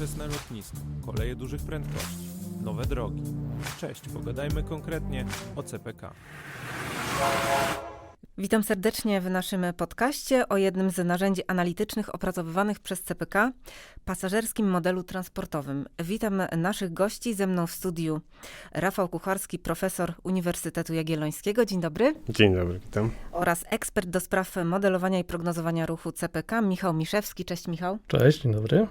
nowoczesne lotnisko, koleje dużych prędkości, nowe drogi. Cześć, pogadajmy konkretnie o CPK. Witam serdecznie w naszym podcaście o jednym z narzędzi analitycznych opracowywanych przez CPK, pasażerskim modelu transportowym. Witam naszych gości. Ze mną w studiu Rafał Kucharski, profesor Uniwersytetu Jagiellońskiego. Dzień dobry. Dzień dobry, witam. Oraz ekspert do spraw modelowania i prognozowania ruchu CPK, Michał Miszewski. Cześć Michał. Cześć, dzień dobry.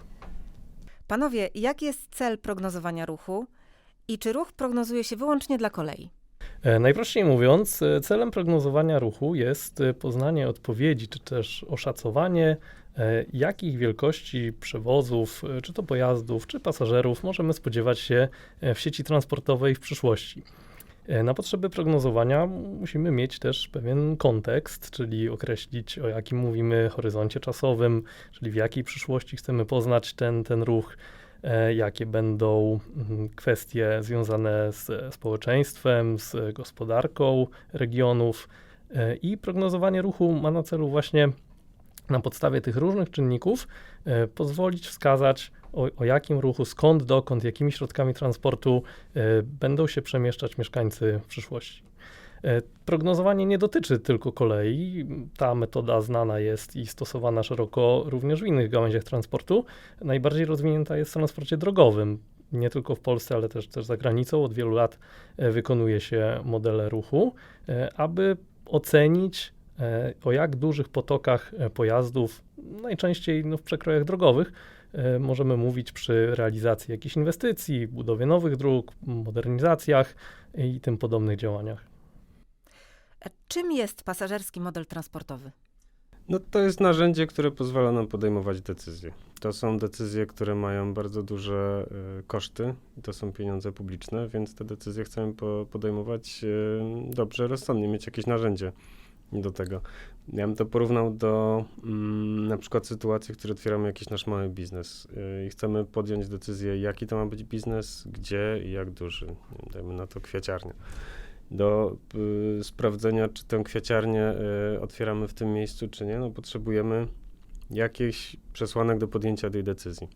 Panowie, jaki jest cel prognozowania ruchu i czy ruch prognozuje się wyłącznie dla kolei? E, Najprościej mówiąc, e, celem prognozowania ruchu jest e, poznanie odpowiedzi, czy też oszacowanie, jakich wielkości przewozów, czy to pojazdów, czy pasażerów możemy spodziewać się w sieci transportowej w przyszłości. E, Na potrzeby prognozowania musimy mieć też pewien kontekst, czyli określić o jakim mówimy horyzoncie czasowym, czyli w jakiej przyszłości chcemy poznać ten, ten ruch, e, jakie będą mm, kwestie związane z społeczeństwem, z gospodarką regionów. E, I prognozowanie ruchu ma na celu właśnie na podstawie tych różnych czynników e, pozwolić wskazać, o, o jakim ruchu, skąd, dokąd, jakimi środkami transportu e, będą się przemieszczać mieszkańcy w przyszłości. E, Prognozowanie nie dotyczy tylko kolei. Ta metoda znana jest i stosowana szeroko również w innych gałęziach transportu. Najbardziej rozwinięta jest w transporcie drogowym. Nie tylko w Polsce, ale też, też za granicą. Od wielu lat e, wykonuje się modele ruchu, aby ocenić, o jak dużych potokach pojazdów, najczęściej no, w przekrojach drogowych, możemy mówić przy realizacji jakichś inwestycji, budowie nowych dróg, modernizacjach i tym podobnych działaniach. E, Czym jest pasażerski model transportowy? No to jest narzędzie, które pozwala nam podejmować decyzje. To są decyzje, które mają bardzo duże e, koszty, to są pieniądze publiczne, więc te decyzje chcemy po, podejmować e, dobrze, rozsądnie, mieć jakieś narzędzie do tego. Ja bym to porównał do mm, na przykład sytuacji, w której otwieramy jakiś nasz mały biznes e, i chcemy podjąć decyzję, jaki to ma być biznes, gdzie i jak duży. Dajmy na to kwiaciarnię. do y, sprawdzenia, czy tę kwiaciarnię y, otwieramy w tym miejscu, czy nie, no potrzebujemy jakichś przesłanek do podjęcia tej decyzji.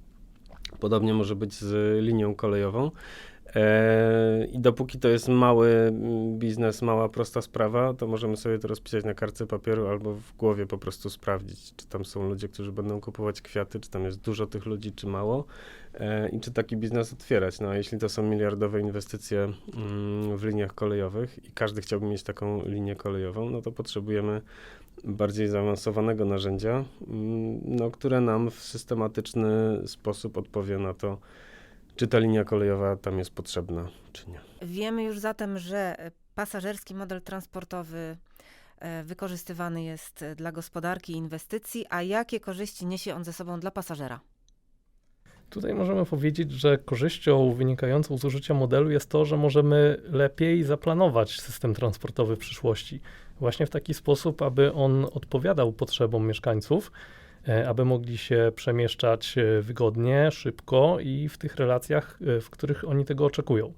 Podobnie może być z linią kolejową. E, I dopóki to jest mały mm, biznes, mała, prosta sprawa, to możemy sobie to rozpisać na kartce papieru albo w głowie po prostu sprawdzić, czy tam są ludzie, którzy będą kupować kwiaty, czy tam jest dużo tych ludzi, czy mało e, i czy taki biznes otwierać. No a jeśli to są miliardowe inwestycje mm, w liniach kolejowych i każdy chciałby mieć taką linię kolejową, no to potrzebujemy bardziej zaawansowanego narzędzia, mm, no, które nam w systematyczny sposób odpowie na to, czy ta linia kolejowa tam jest potrzebna, czy nie. Wiemy już zatem, że e, pasażerski model transportowy e, wykorzystywany jest e, dla gospodarki i inwestycji, a jakie korzyści niesie on ze sobą dla pasażera? Tutaj możemy powiedzieć, że korzyścią wynikającą z użycia modelu jest to, że możemy lepiej zaplanować system transportowy w przyszłości. Właśnie w taki sposób, aby on odpowiadał potrzebom mieszkańców, aby mogli się przemieszczać e, wygodnie, szybko i w tych relacjach, e, w których oni tego oczekują.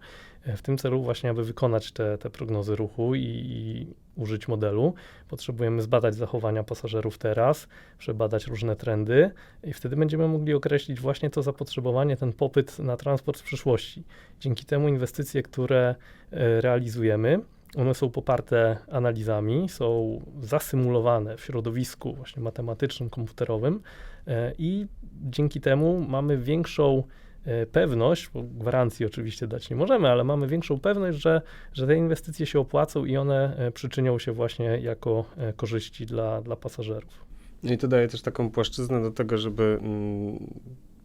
E, W tym celu właśnie, aby wykonać te, te prognozy ruchu i, i użyć modelu, potrzebujemy zbadać zachowania pasażerów teraz, przebadać różne trendy i wtedy będziemy mogli określić właśnie to zapotrzebowanie, ten popyt na transport w przyszłości. Dzięki temu inwestycje, które e, realizujemy, one są poparte analizami, są zasymulowane w środowisku właśnie matematycznym, komputerowym e, i dzięki temu mamy większą e, pewność, bo gwarancji oczywiście dać nie możemy, ale mamy większą pewność, że, że te inwestycje się opłacą i one e, przyczynią się właśnie jako korzyści dla, dla pasażerów. No i to daje też taką płaszczyznę do tego, żeby mm,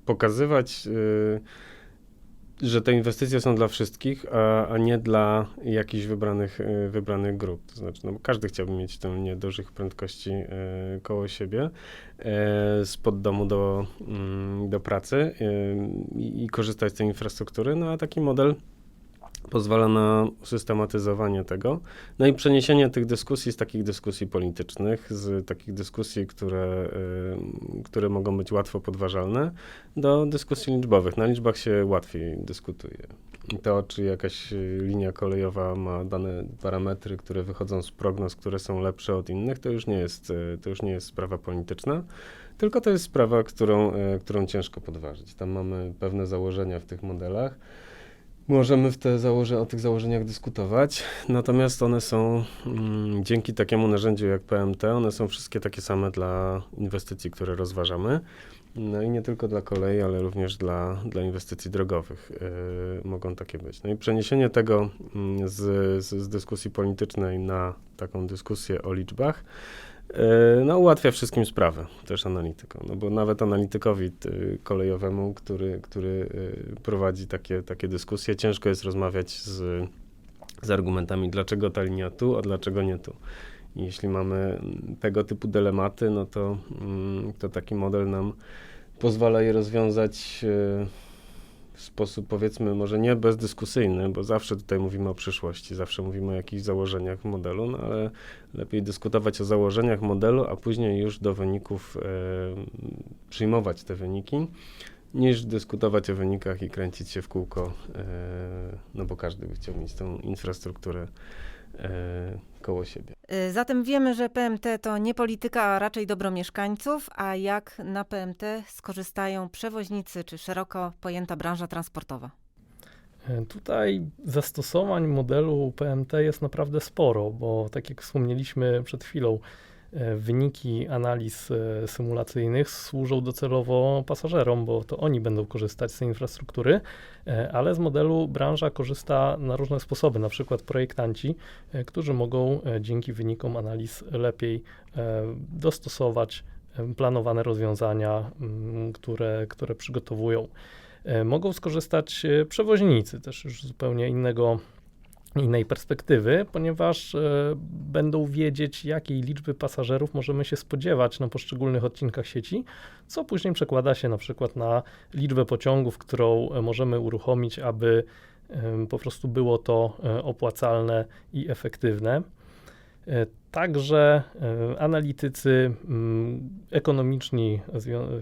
pokazywać, y, że te inwestycje są dla wszystkich, a, a nie dla jakichś wybranych, y, wybranych grup. To znaczy, no, każdy chciałby mieć tę linię dużych prędkości y, koło siebie, y, spod domu do, mm, do pracy y, i korzystać z tej infrastruktury, no a taki model pozwala na systematyzowanie tego, no i przeniesienie tych dyskusji z takich dyskusji politycznych, z takich dyskusji, które, y, które mogą być łatwo podważalne, do dyskusji liczbowych. Na liczbach się łatwiej dyskutuje. To, czy jakaś y, linia kolejowa ma dane parametry, które wychodzą z prognoz, które są lepsze od innych, to już nie jest, y, to już nie jest sprawa polityczna, Tylko to jest sprawa, którą, e, którą ciężko podważyć. Tam mamy pewne założenia w tych modelach. Możemy w te założe, o tych założeniach dyskutować, natomiast one są mm, dzięki takiemu narzędziu jak PMT, one są wszystkie takie same dla inwestycji, które rozważamy. No i nie tylko dla kolei, ale również dla, dla inwestycji drogowych yy, mogą takie być. No i przeniesienie tego mm, z, z, z dyskusji politycznej na taką dyskusję o liczbach, no ułatwia wszystkim sprawę, też analitykom. No bo nawet analitykowi y, kolejowemu, który, który y, prowadzi takie, takie dyskusje, ciężko jest rozmawiać z, z argumentami, dlaczego ta linia tu, a dlaczego nie tu. Jeśli mamy tego typu dylematy, no to, mm, to taki model nam pozwala je rozwiązać e, w sposób powiedzmy może nie bezdyskusyjny, bo zawsze tutaj mówimy o przyszłości, zawsze mówimy o jakichś założeniach modelu, no ale lepiej dyskutować o założeniach modelu, a później już do wyników e, przyjmować te wyniki, niż dyskutować o wynikach i kręcić się w kółko, e, no bo każdy by chciał mieć tą infrastrukturę e, koło siebie. Y, Zatem wiemy, że PMT to nie polityka, a raczej dobro mieszkańców, a jak na PMT skorzystają przewoźnicy czy szeroko pojęta branża transportowa? E, Tutaj zastosowań modelu PMT jest naprawdę sporo, bo tak jak wspomnieliśmy przed chwilą, wyniki analiz e, symulacyjnych służą docelowo pasażerom, bo to oni będą korzystać z tej infrastruktury, e, ale z modelu branża korzysta na różne sposoby, na przykład projektanci, e, którzy mogą e, dzięki wynikom analiz lepiej e, dostosować e, planowane rozwiązania, mm, które, które przygotowują. E, Mogą skorzystać e, przewoźnicy, też już zupełnie innego, innej perspektywy, ponieważ e, będą wiedzieć, jakiej liczby pasażerów możemy się spodziewać na poszczególnych odcinkach sieci, co później przekłada się na przykład na liczbę pociągów, którą e, możemy uruchomić, aby po prostu było to e, opłacalne i efektywne. E, Także e, analitycy mm, ekonomiczni,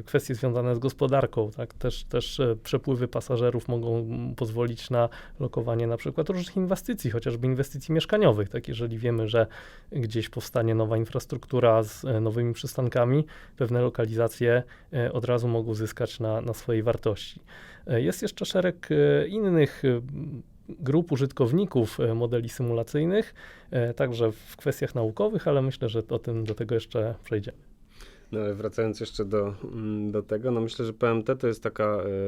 kwestie związane z gospodarką, tak, też, też e, przepływy pasażerów mogą pozwolić na lokowanie na przykład różnych inwestycji, chociażby inwestycji mieszkaniowych. Tak, jeżeli wiemy, że gdzieś powstanie nowa infrastruktura z nowymi przystankami, pewne lokalizacje od razu mogą zyskać na, na swojej wartości. Jest jeszcze szereg innych grup użytkowników e, modeli symulacyjnych, e, także w kwestiach naukowych, ale myślę, że o tym do tego jeszcze przejdziemy. No ale wracając jeszcze do, mm, do tego, no myślę, że PMT to jest taka,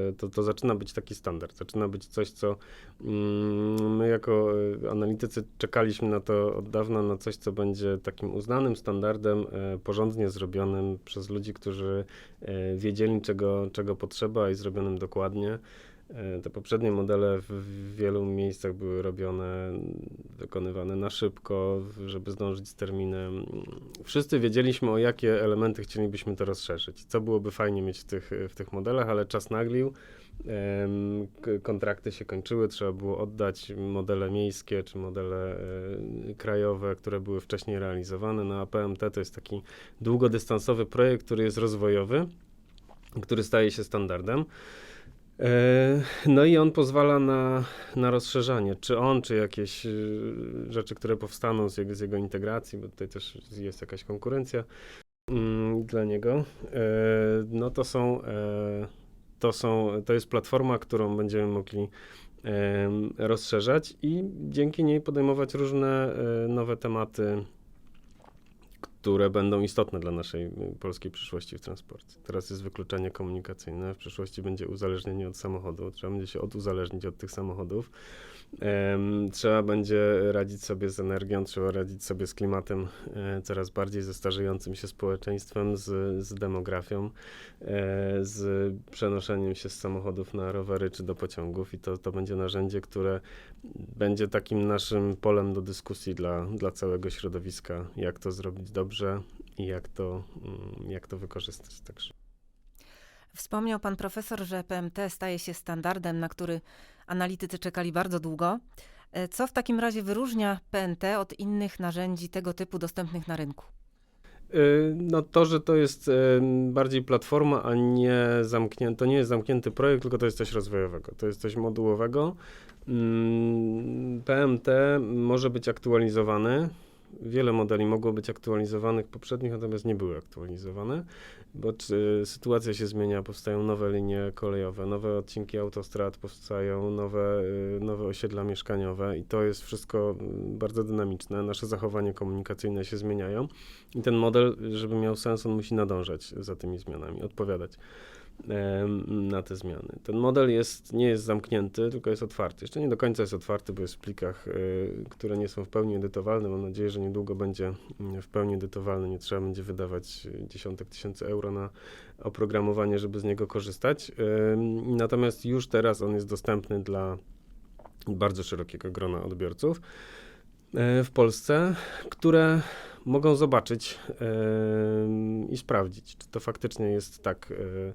e, to, to zaczyna być taki standard, zaczyna być coś, co mm, my jako analitycy czekaliśmy na to od dawna, na coś, co będzie takim uznanym standardem, porządnie zrobionym przez ludzi, którzy wiedzieli, czego, czego potrzeba i zrobionym dokładnie. E, Te poprzednie modele w- wielu miejscach były robione, wykonywane na szybko, żeby zdążyć z terminem. Wszyscy wiedzieliśmy, o jakie elementy chcielibyśmy to rozszerzyć. Co byłoby fajnie mieć w tych, w tych modelach, ale czas naglił. Kontrakty się kończyły, trzeba było oddać modele miejskie czy modele e, krajowe, które były wcześniej realizowane. No a PMT to jest taki długodystansowy projekt, który jest rozwojowy, który staje się standardem. E, No i on pozwala na, na rozszerzanie, czy on, czy jakieś y, rzeczy, które powstaną z jego, z jego integracji, bo tutaj też jest jakaś konkurencja mm, dla niego. E, No to są, e, to są, to jest platforma, którą będziemy mogli rozszerzać i dzięki niej podejmować różne e, nowe tematy, które będą istotne dla naszej y, polskiej przyszłości w transporcie. Teraz jest wykluczenie komunikacyjne, w przyszłości będzie uzależnienie od samochodu, trzeba będzie się oduzależnić od tych samochodów. Trzeba będzie radzić sobie z energią, trzeba radzić sobie z klimatem e, coraz bardziej ze starzejącym się społeczeństwem, z, z demografią, e, z przenoszeniem się z samochodów na rowery czy do pociągów i to, to będzie narzędzie, które będzie takim naszym polem do dyskusji dla, dla całego środowiska, jak to zrobić dobrze i jak to, mm, jak to wykorzystać. Także. Wspomniał pan profesor, że PMT staje się standardem, na który analitycy czekali bardzo długo. E, Co w takim razie wyróżnia PNT od innych narzędzi tego typu dostępnych na rynku? Y, No to, że to jest em, bardziej platforma, a nie zamknięty, to nie jest zamknięty projekt, tylko to jest coś rozwojowego, to jest coś modułowego. PMT może być aktualizowany Wiele modeli mogło być aktualizowanych poprzednich, natomiast nie były aktualizowane, bo czy, sytuacja się zmienia, powstają nowe linie kolejowe, nowe odcinki autostrad, powstają nowe, y, nowe osiedla mieszkaniowe i to jest wszystko mm, bardzo dynamiczne. Nasze zachowania komunikacyjne się zmieniają i ten model, żeby miał sens, on musi nadążać za tymi zmianami, odpowiadać na te zmiany. Ten model jest, nie jest zamknięty, tylko jest otwarty. Jeszcze nie do końca jest otwarty, bo jest w plikach, y, które nie są w pełni edytowalne. Mam nadzieję, że niedługo będzie mm, w pełni edytowalny. Nie trzeba będzie wydawać y, dziesiątek tysięcy euro na oprogramowanie, żeby z niego korzystać. Natomiast już teraz on jest dostępny dla bardzo szerokiego grona odbiorców e, w Polsce, które mogą zobaczyć i sprawdzić, czy to faktycznie jest tak, e,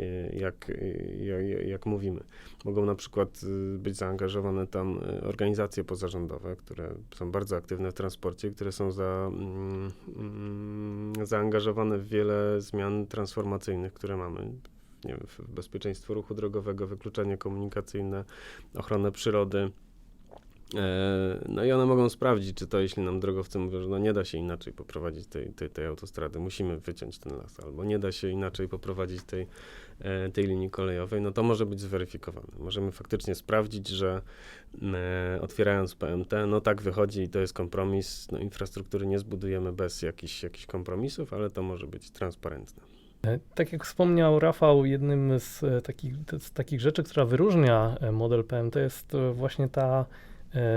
e, jak, jak, jak mówimy. Mogą na przykład być zaangażowane tam organizacje pozarządowe, które są bardzo aktywne w transporcie, które są za, mm, mm, zaangażowane w wiele zmian transformacyjnych, które mamy. Nie wiem, w bezpieczeństwo ruchu drogowego, wykluczenie komunikacyjne, ochronę przyrody. E, No i one mogą sprawdzić, czy to, jeśli nam drogowcy mówią, że no nie da się inaczej poprowadzić tej, tej, tej autostrady, musimy wyciąć ten las, albo nie da się inaczej poprowadzić tej, e, tej linii kolejowej, no to może być zweryfikowane. Możemy faktycznie sprawdzić, że e, otwierając PMT, no tak wychodzi i to jest kompromis, no infrastruktury nie zbudujemy bez jakichś, jakichś kompromisów, ale to może być transparentne. Tak jak wspomniał Rafał, jednym z takich, z takich rzeczy, która wyróżnia model PMT jest właśnie ta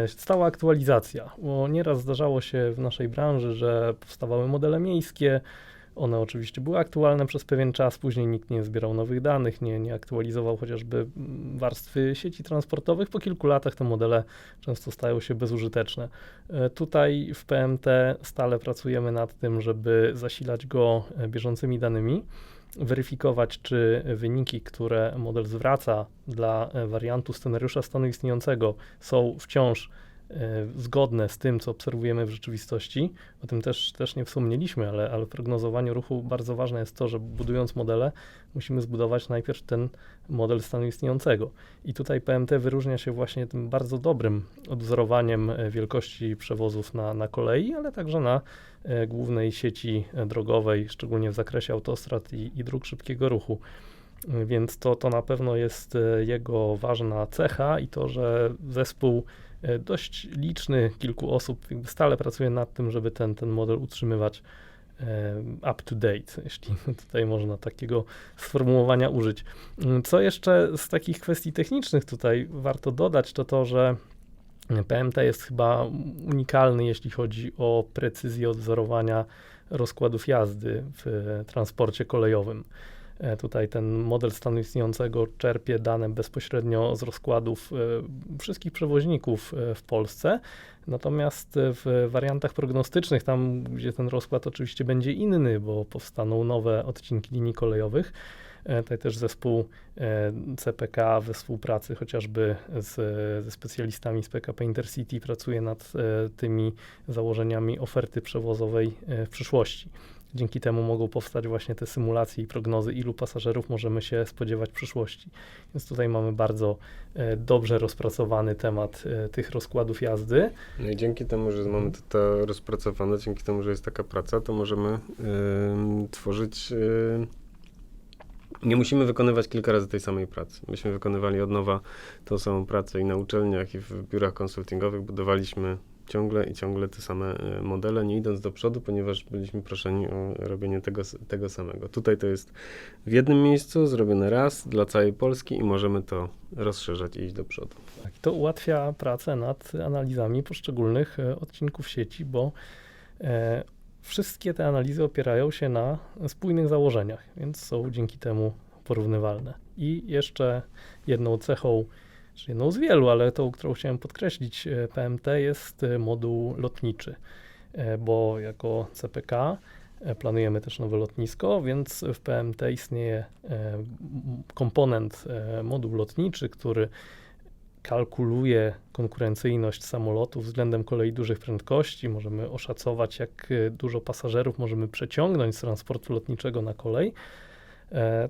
stała aktualizacja, bo nieraz zdarzało się w naszej branży, że powstawały modele miejskie, one oczywiście były aktualne przez pewien czas, później nikt nie zbierał nowych danych, nie, nie aktualizował chociażby warstwy sieci transportowych. Po kilku latach te modele często stają się bezużyteczne. E, Tutaj w PMT stale pracujemy nad tym, żeby zasilać go e, bieżącymi danymi, weryfikować, czy wyniki, które model zwraca dla e, wariantu scenariusza stanu istniejącego, są wciąż zgodne z tym, co obserwujemy w rzeczywistości. O tym też, też nie wspomnieliśmy, ale, ale w prognozowaniu ruchu bardzo ważne jest to, że budując modele, musimy zbudować najpierw ten model stanu istniejącego. I tutaj PMT wyróżnia się właśnie tym bardzo dobrym odwzorowaniem e, wielkości przewozów na, na kolei, ale także na e, głównej sieci e, drogowej, szczególnie w zakresie autostrad i, i dróg szybkiego ruchu. E, Więc to, to na pewno jest e, jego ważna cecha i to, że zespół e, dość liczny, kilku osób jakby stale pracuje nad tym, żeby ten, ten model utrzymywać e, up to date, jeśli tutaj można takiego sformułowania użyć. Mm, Co jeszcze z takich kwestii technicznych tutaj warto dodać, to to, że PMT jest chyba unikalny, jeśli chodzi o precyzję odwzorowania rozkładów jazdy w transporcie kolejowym. E, Tutaj ten model stanu istniejącego czerpie dane bezpośrednio z rozkładów e, wszystkich przewoźników e, w Polsce. Natomiast w wariantach prognostycznych, tam gdzie ten rozkład oczywiście będzie inny, bo powstaną nowe odcinki linii kolejowych, tutaj też zespół CPK we współpracy chociażby z, ze specjalistami z PKP Intercity pracuje nad tymi założeniami oferty przewozowej w przyszłości. Dzięki temu mogą powstać właśnie te symulacje i prognozy, ilu pasażerów możemy się spodziewać w przyszłości. Więc tutaj mamy bardzo e, dobrze rozpracowany temat e, tych rozkładów jazdy. No i dzięki temu, że mamy to, to rozpracowane, dzięki temu, że jest taka praca, to możemy tworzyć. ym, nie musimy wykonywać kilka razy tej samej pracy. Myśmy wykonywali od nowa tą samą pracę i na uczelniach, i w biurach konsultingowych budowaliśmy ciągle i ciągle te same y, modele, nie idąc do przodu, ponieważ byliśmy proszeni o robienie tego, tego samego. Tutaj to jest w jednym miejscu, zrobione raz dla całej Polski i możemy to rozszerzać i iść do przodu. Tak, to ułatwia pracę nad analizami poszczególnych e, odcinków sieci, bo e, wszystkie te analizy opierają się na spójnych założeniach, więc są dzięki temu porównywalne. I jeszcze jedną cechą, czy jedną z wielu, ale tą, którą chciałem podkreślić, e, PMT jest e, moduł lotniczy, e, bo jako CPK planujemy też nowe lotnisko, więc w PMT istnieje komponent moduł lotniczy, który kalkuluje konkurencyjność samolotu względem kolei dużych prędkości. Możemy oszacować, jak dużo pasażerów możemy przeciągnąć z transportu lotniczego na kolej,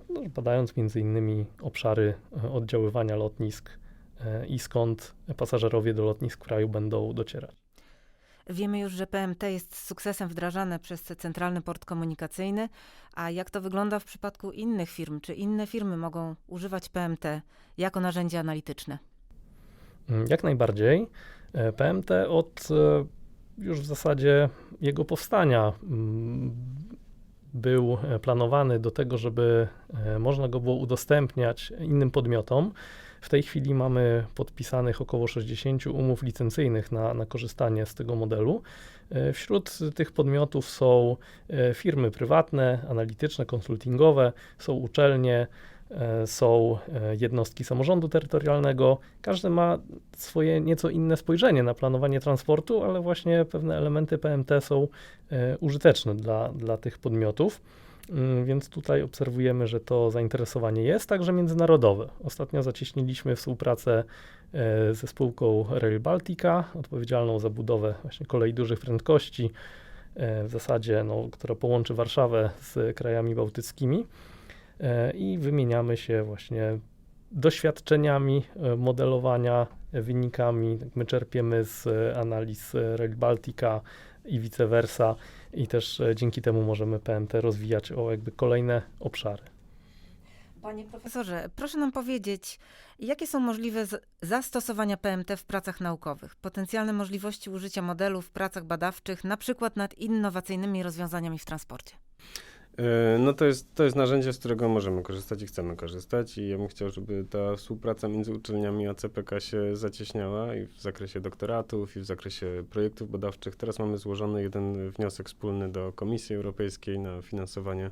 no, badając między innymi obszary oddziaływania lotnisk i skąd pasażerowie do lotnisk w kraju będą docierać. Wiemy już, że PMT jest z sukcesem wdrażane przez Centralny Port Komunikacyjny, a jak to wygląda w przypadku innych firm? Czy inne firmy mogą używać PMT jako narzędzie analityczne? Mm, Jak najbardziej. E, PMT od e, już w zasadzie jego powstania mm, był e, planowany do tego, żeby można go było udostępniać innym podmiotom. W tej chwili mamy podpisanych około 60 umów licencyjnych na, na korzystanie z tego modelu. E, Wśród tych podmiotów są e, firmy prywatne, analityczne, konsultingowe, są uczelnie, e, są jednostki samorządu terytorialnego. Każdy ma swoje nieco inne spojrzenie na planowanie transportu, ale właśnie pewne elementy PMT są użyteczne dla, dla tych podmiotów. Mm, Więc tutaj obserwujemy, że to zainteresowanie jest także międzynarodowe. Ostatnio zacieśniliśmy współpracę e, ze spółką Rail Baltica, odpowiedzialną za budowę właśnie kolei dużych prędkości, e, w zasadzie, no, która połączy Warszawę z krajami bałtyckimi e, i wymieniamy się właśnie doświadczeniami modelowania, wynikami. My czerpiemy z analiz Rail Baltica i vice versa i też e, dzięki temu możemy PMT rozwijać o jakby kolejne obszary. Panie profesorze, proszę nam powiedzieć, jakie są możliwe zastosowania PMT w pracach naukowych? Potencjalne możliwości użycia modelu w pracach badawczych, na przykład nad innowacyjnymi rozwiązaniami w transporcie. E, No to jest, to jest narzędzie, z którego możemy korzystać i chcemy korzystać i ja bym chciał, żeby ta współpraca między uczelniami a CPK się zacieśniała i w zakresie doktoratów, i w zakresie projektów badawczych. Teraz mamy złożony jeden wniosek wspólny do Komisji Europejskiej na finansowanie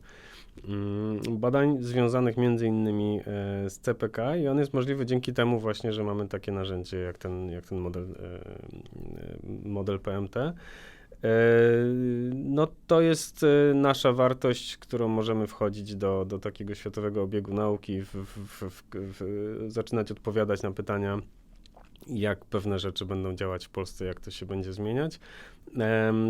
mm, badań związanych między innymi e, z CPK i on jest możliwy dzięki temu właśnie, że mamy takie narzędzie jak ten, jak ten model, e, model PMT. E, No to jest e, nasza wartość, którą możemy wchodzić do, do takiego światowego obiegu nauki, w, w, w, zaczynać odpowiadać na pytania, jak pewne rzeczy będą działać w Polsce, jak to się będzie zmieniać.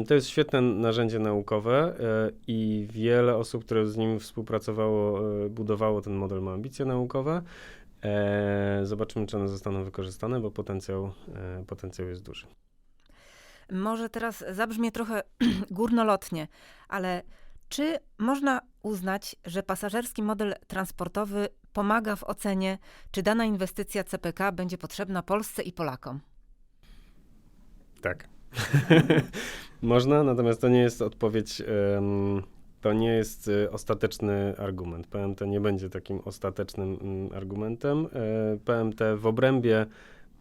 To jest świetne narzędzie naukowe e, i wiele osób, które z nim współpracowało, budowało ten model, ma ambicje naukowe. Zobaczymy, czy one zostaną wykorzystane, bo potencjał, potencjał jest duży. Może teraz zabrzmie trochę górnolotnie, ale czy można uznać, że pasażerski model transportowy pomaga w ocenie, czy dana inwestycja CPK będzie potrzebna Polsce i Polakom? Tak. Można, natomiast to nie jest odpowiedź, em, to nie jest y, ostateczny argument. PMT nie będzie takim ostatecznym mm, argumentem. E, PMT w obrębie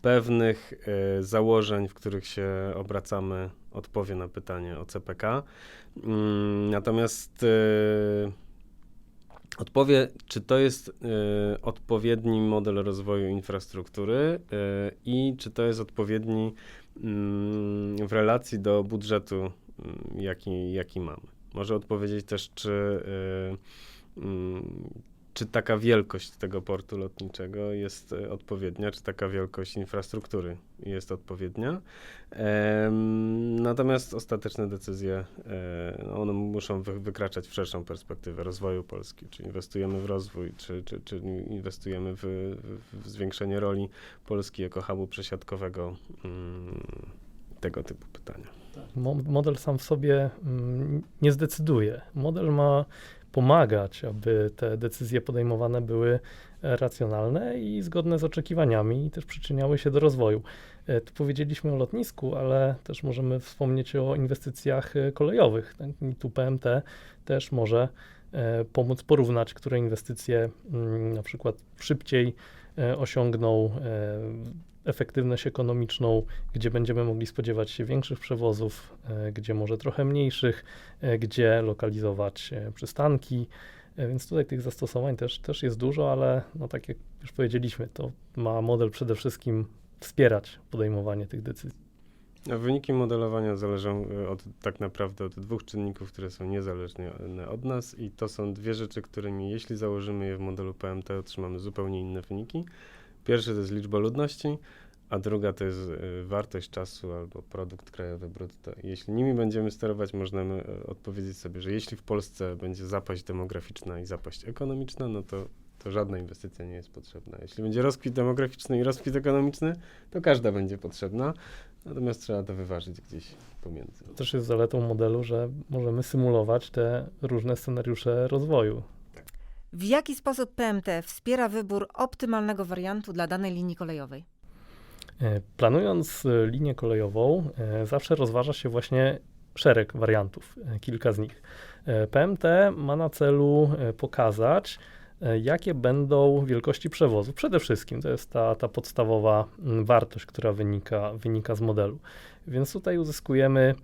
pewnych e, założeń, w których się obracamy, odpowie na pytanie o CPK. Mm, Natomiast e, odpowie, czy to jest e, odpowiedni model rozwoju infrastruktury i czy to jest odpowiedni mm, w relacji do budżetu, mm, jaki, jaki mamy. Może odpowiedzieć też, czy, czy taka wielkość tego portu lotniczego jest e, odpowiednia, czy taka wielkość infrastruktury jest odpowiednia. Natomiast ostateczne decyzje, e, one muszą wy, wykraczać w szerszą perspektywę rozwoju Polski. Czy inwestujemy w rozwój, czy, czy, czy inwestujemy w, w, zwiększenie roli Polski jako hubu przesiadkowego. mm, Tego typu pytania. Mo- Model sam w sobie mm, nie zdecyduje. Model ma pomagać, aby te decyzje podejmowane były e, racjonalne i zgodne z oczekiwaniami i też przyczyniały się do rozwoju. E, Tu powiedzieliśmy o lotnisku, ale też możemy wspomnieć o inwestycjach e, kolejowych. Tak? Tu PMT też może pomóc porównać, które inwestycje mm, na przykład szybciej osiągną efektywność ekonomiczną, gdzie będziemy mogli spodziewać się większych przewozów, e, gdzie może trochę mniejszych, e, gdzie lokalizować e, przystanki. Więc tutaj tych zastosowań też, też jest dużo, ale no tak jak już powiedzieliśmy, to ma model przede wszystkim wspierać podejmowanie tych decyzji. A wyniki modelowania zależą od, tak naprawdę od dwóch czynników, które są niezależne od nas i to są dwie rzeczy, którymi jeśli założymy je w modelu PMT, otrzymamy zupełnie inne wyniki. Pierwszy to jest liczba ludności, a druga to jest e, wartość czasu albo produkt krajowy brutto. Jeśli nimi będziemy sterować, możemy odpowiedzieć sobie, że jeśli w Polsce będzie zapaść demograficzna i zapaść ekonomiczna, no to, to żadna inwestycja nie jest potrzebna. Jeśli będzie rozkwit demograficzny i rozkwit ekonomiczny, to każda będzie potrzebna, natomiast trzeba to wyważyć gdzieś pomiędzy. To też jest zaletą modelu, że możemy symulować te różne scenariusze rozwoju. W jaki sposób PMT wspiera wybór optymalnego wariantu dla danej linii kolejowej? E, Planując e, linię kolejową, e, zawsze rozważa się właśnie szereg wariantów, kilka z nich. PMT ma na celu pokazać, jakie będą wielkości przewozów. Przede wszystkim to jest ta, ta podstawowa mm, wartość, która wynika, wynika z modelu. Więc tutaj uzyskujemy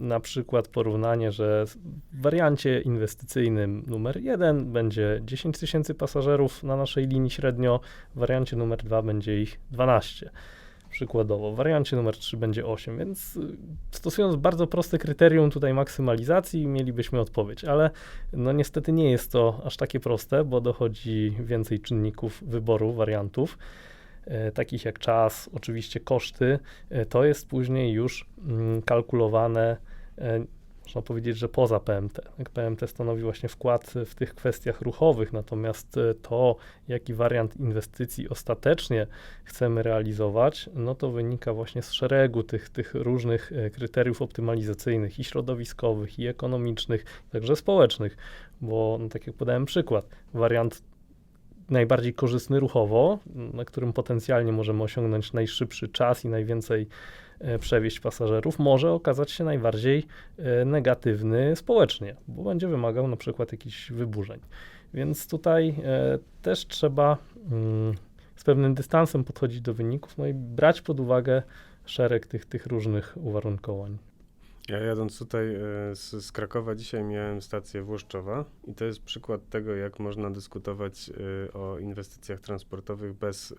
na przykład porównanie, że w wariancie inwestycyjnym numer 1 będzie 10 tysięcy pasażerów na naszej linii średnio, w wariancie numer 2 będzie ich 12 przykładowo. W wariancie numer 3 będzie 8, więc y, stosując bardzo proste kryterium tutaj maksymalizacji mielibyśmy odpowiedź, ale no niestety nie jest to aż takie proste, bo dochodzi więcej czynników wyboru wariantów, takich jak czas, oczywiście koszty. E, to jest później już mm, kalkulowane e, można powiedzieć, że poza PMT. Tak, PMT stanowi właśnie wkład w tych kwestiach ruchowych, natomiast e, to, jaki wariant inwestycji ostatecznie chcemy realizować, no to wynika właśnie z szeregu tych, tych różnych e, kryteriów optymalizacyjnych i środowiskowych, i ekonomicznych, także społecznych, bo no, tak jak podałem przykład, wariant najbardziej korzystny ruchowo, na którym potencjalnie możemy osiągnąć najszybszy czas i najwięcej e, przewieźć pasażerów, może okazać się najbardziej e, negatywny społecznie, bo będzie wymagał na przykład jakichś wyburzeń. Więc tutaj e, też trzeba mm, z pewnym dystansem podchodzić do wyników, no i brać pod uwagę szereg tych, tych różnych uwarunkowań. Ja jadąc tutaj e, z, z Krakowa dzisiaj miałem stację Włoszczowa i to jest przykład tego, jak można dyskutować e, o inwestycjach transportowych bez e,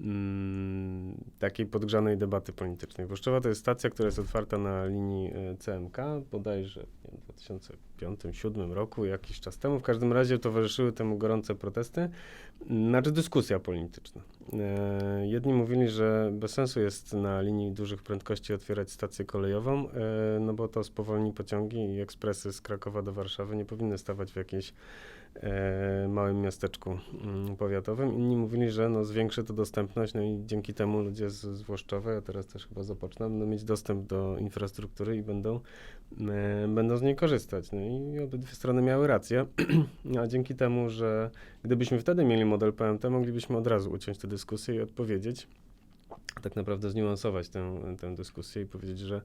mm, takiej podgrzanej debaty politycznej. Włoszczowa to jest stacja, która jest otwarta na linii CMK, bodajże w 2005-2007 roku, jakiś czas temu. W każdym razie towarzyszyły temu gorące protesty, znaczy dyskusja polityczna. E, jedni mówili, że bez sensu jest na linii dużych prędkości otwierać stację kolejową, e, no bo to spowolni pociągi i ekspresy z Krakowa do Warszawy nie powinny stawać w jakiejś e, małym miasteczku mm, powiatowym. Inni mówili, że no, zwiększy to dostępność, no i dzięki temu ludzie z, z Włoszczowej, a teraz też chyba zapoczną, będą mieć dostęp do infrastruktury i będą, będą z niej korzystać. No i obydwie strony miały rację, a dzięki temu, że gdybyśmy wtedy mieli model PMT, moglibyśmy od razu uciąć tę dyskusję i odpowiedzieć, tak naprawdę zniuansować tę, tę dyskusję i powiedzieć, że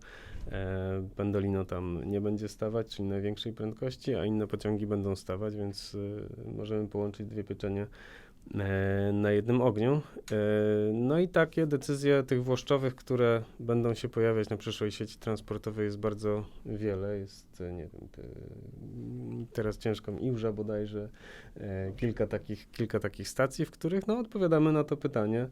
e, Pendolino tam nie będzie stawać, czyli największej prędkości, a inne pociągi będą stawać, więc e, możemy połączyć dwie pieczenie na jednym ogniu. E, no i takie decyzje tych włoszczowych, które będą się pojawiać na przyszłej sieci transportowej jest bardzo wiele. Jest, e, nie wiem, te, teraz ciężko mi Iłża bodajże, e, kilka, takich, kilka takich stacji, w których no, odpowiadamy na to pytanie,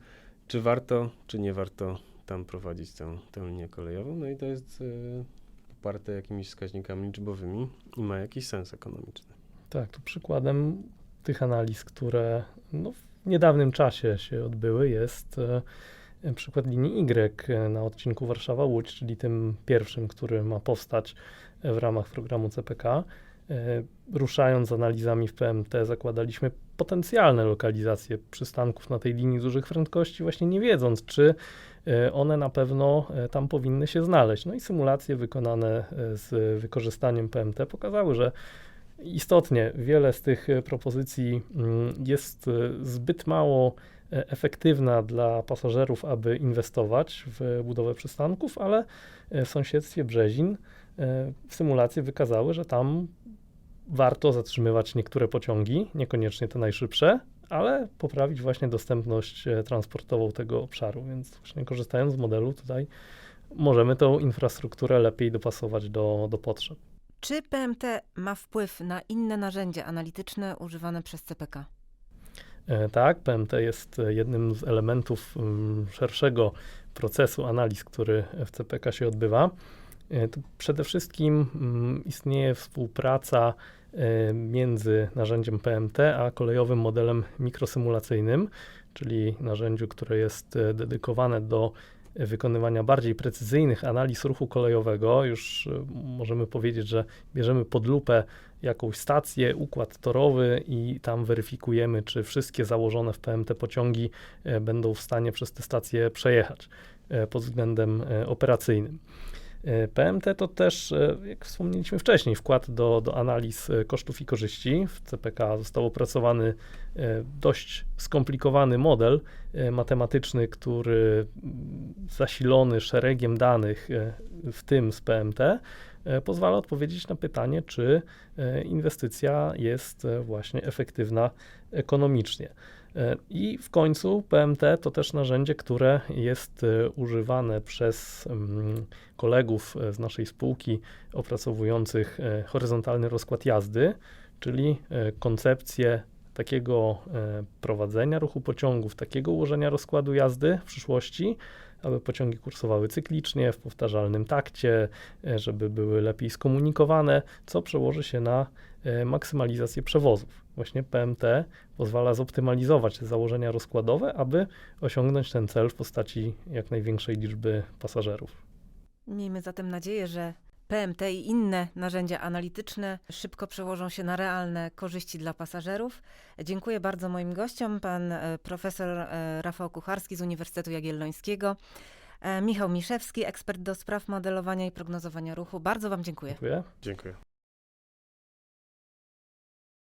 czy warto, czy nie warto tam prowadzić tę, tę linię kolejową. No i to jest e, poparte jakimiś wskaźnikami liczbowymi i ma jakiś sens ekonomiczny. Tak, tu przykładem tych analiz, które no, w niedawnym czasie się odbyły, jest e, przykład linii Y e, na odcinku Warszawa-Łódź, czyli tym pierwszym, który ma powstać e, w ramach programu CPK. Ruszając z analizami w PMT, zakładaliśmy potencjalne lokalizacje przystanków na tej linii dużych prędkości, właśnie nie wiedząc, czy one na pewno tam powinny się znaleźć. No i symulacje wykonane z wykorzystaniem PMT pokazały, że istotnie wiele z tych e, propozycji mm, jest e, zbyt mało e, efektywna dla pasażerów, aby inwestować w budowę przystanków, ale w sąsiedztwie Brzezin symulacje wykazały, że tam warto zatrzymywać niektóre pociągi, niekoniecznie te najszybsze, ale poprawić właśnie dostępność transportową tego obszaru. Więc właśnie korzystając z modelu tutaj możemy tą infrastrukturę lepiej dopasować do, do potrzeb. Czy PMT ma wpływ na inne narzędzia analityczne używane przez CPK? E, Tak, PMT jest e, jednym z elementów mm, szerszego procesu analiz, który w CPK się odbywa. E, przede wszystkim mm, istnieje współpraca między narzędziem PMT a kolejowym modelem mikrosymulacyjnym, czyli narzędziu, które jest dedykowane do wykonywania bardziej precyzyjnych analiz ruchu kolejowego. Już e, możemy powiedzieć, że bierzemy pod lupę jakąś stację, układ torowy i tam weryfikujemy, czy wszystkie założone w PMT pociągi e, będą w stanie przez tę stację przejechać e, pod względem operacyjnym. E, PMT to też, e, jak wspomnieliśmy wcześniej, wkład do, do analiz e, kosztów i korzyści. W CPK został opracowany dość skomplikowany model matematyczny, który mm, zasilony szeregiem danych, w tym z PMT, pozwala odpowiedzieć na pytanie, czy inwestycja jest właśnie efektywna ekonomicznie. E, I w końcu PMT to też narzędzie, które jest e, używane przez mm, kolegów e, z naszej spółki opracowujących horyzontalny rozkład jazdy, czyli koncepcję takiego prowadzenia ruchu pociągów, takiego ułożenia rozkładu jazdy w przyszłości, aby pociągi kursowały cyklicznie, w powtarzalnym takcie, żeby były lepiej skomunikowane, co przełoży się na maksymalizację przewozów. Właśnie PMT pozwala zoptymalizować te założenia rozkładowe, aby osiągnąć ten cel w postaci jak największej liczby pasażerów. Miejmy zatem nadzieję, że PMT i inne narzędzia analityczne szybko przełożą się na realne korzyści dla pasażerów. Dziękuję bardzo moim gościom, pan e, profesor e, Rafał Kucharski z Uniwersytetu Jagiellońskiego, e, Michał Miszewski, ekspert do spraw modelowania i prognozowania ruchu. Bardzo wam dziękuję. Dziękuję. Dziękuję.